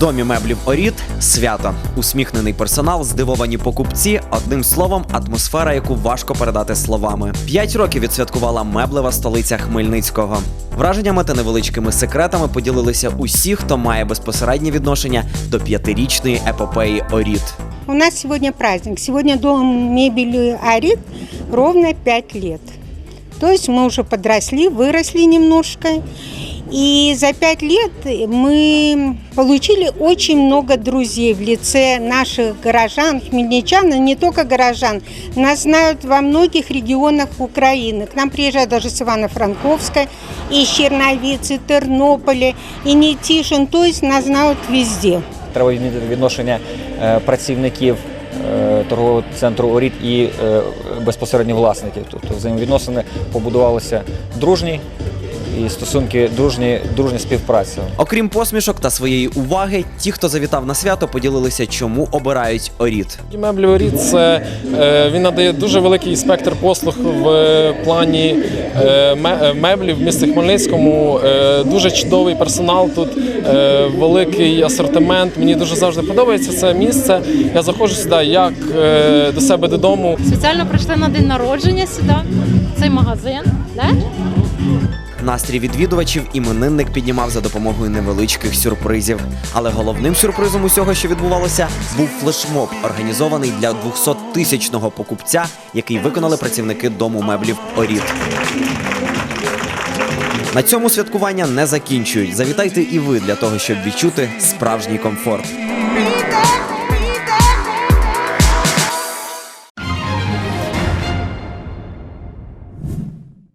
домі меблів Оріт свято. Усміхнений персонал, здивовані покупці. Одним словом, атмосфера, яку важко передати словами. П'ять років відсвяткувала меблева столиця Хмельницького. Враженнями та невеличкими секретами поділилися усі, хто має безпосереднє відношення до п'ятирічної епопеї Оріт. У нас сегодня праздник. Сегодня дом мебели Арит ровно 5 лет. То есть мы уже подросли, выросли немножко. И за пять лет мы получили очень много друзей в лице наших горожан, хмельничан, и не только горожан. Нас знают во многих регионах Украины. К нам приезжают даже с Ивано-Франковска, и из Черновицы, Тернополя, и Нетишин. То есть нас знают везде. Треба відмітити відношення е, працівників е, торгового центру Оріт і е, безпосередньо власників. Тобто взаємовідносини побудувалися дружні і стосунки дружні, дружня співпраця. Окрім посмішок та своєї уваги, ті, хто завітав на свято, поділилися, чому обирають Оріт. Меблі Оріт це е, він надає дуже великий спектр послуг в е, плані е, ме- меблів в місті Хмельницькому. Дуже чудовий персонал тут, великий асортимент. Мені дуже завжди подобається це місце. Я заходжу сюди як до себе додому. Спеціально прийшли на день народження сюди, цей магазин. Да? Настрій відвідувачів іменинник піднімав за допомогою невеличких сюрпризів. Але головним сюрпризом усього, що відбувалося, був флешмоб, організований для 200-тисячного покупця, який виконали працівники дому меблів Оріт. На цьому святкування не закінчують. Завітайте і ви для того, щоб відчути справжній комфорт.